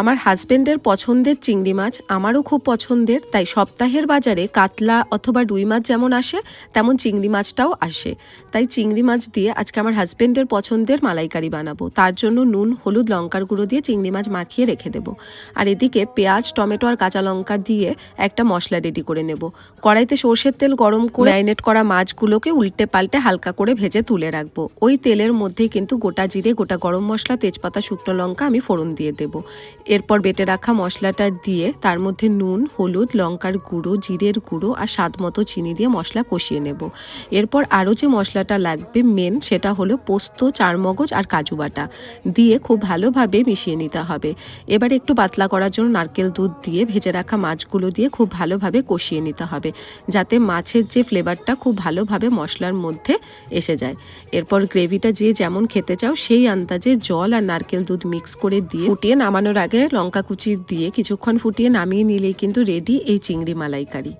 আমার হাজবেন্ডের পছন্দের চিংড়ি মাছ আমারও খুব পছন্দের, তাই সপ্তাহের বাজারে কাতলা অথবা রুই মাছ যেমন আসে, তেমন চিংড়ি মাছটাও আসে। তাই চিংড়ি মাছ দিয়ে আজকে আমার হাজবেন্ডের পছন্দের মালাইকারি বানাবো। তার জন্য নুন, হলুদ, লঙ্কার গুঁড়ো দিয়ে চিংড়ি মাছ মাখিয়ে রেখে দেবো। আর এদিকে পেঁয়াজ, টমেটো আর কাঁচা লঙ্কা দিয়ে একটা মশলা রেডি করে নেব। কড়াইতে সর্ষের তেল গরম করে ম্যারিনেট করা মাছগুলোকে উল্টে পাল্টে হালকা করে ভেজে তুলে রাখব। ওই তেলের মধ্যেই কিন্তু গোটা জিরে, গোটা গরম মশলা, তেজপাতা, শুকনো লঙ্কা আমি ফোড়ন দিয়ে দেব। এরপর বেটে রাখা মশলাটা দিয়ে তার মধ্যে নুন, হলুদ, লঙ্কার গুঁড়ো, জিরের গুঁড়ো আর স্বাদ মতো চিনি দিয়ে মশলা কষিয়ে নেব। এরপর আরও যে মশলাটা লাগবে মেন সেটা হলো পোস্ত, চারমগজ আর কাজু বাটা। দিয়ে খুব ভালোভাবে মিশিয়ে নিতে হবে। এবার একটু পাতলা করার জন্য নারকেল দুধ দিয়ে ভেজে রাখা মাছগুলো দিয়ে খুব ভালোভাবে কষিয়ে নিতে হবে, যাতে মাছের যে ফ্লেভারটা খুব ভালোভাবে মশলার মধ্যে এসে যায়। এরপর গ্রেভিটা যে যেমন খেতে চাও, সেই আন্দাজে জল আর নারকেল দুধ মিক্স করে দিয়ে ফুটিয়ে নামানোর আগে লঙ্কা কুচি দিয়ে কিছুক্ষণ ফুটিয়ে নামিয়ে নিলেই কিন্তু রেডি এই চিংড়ি মালাইকারি।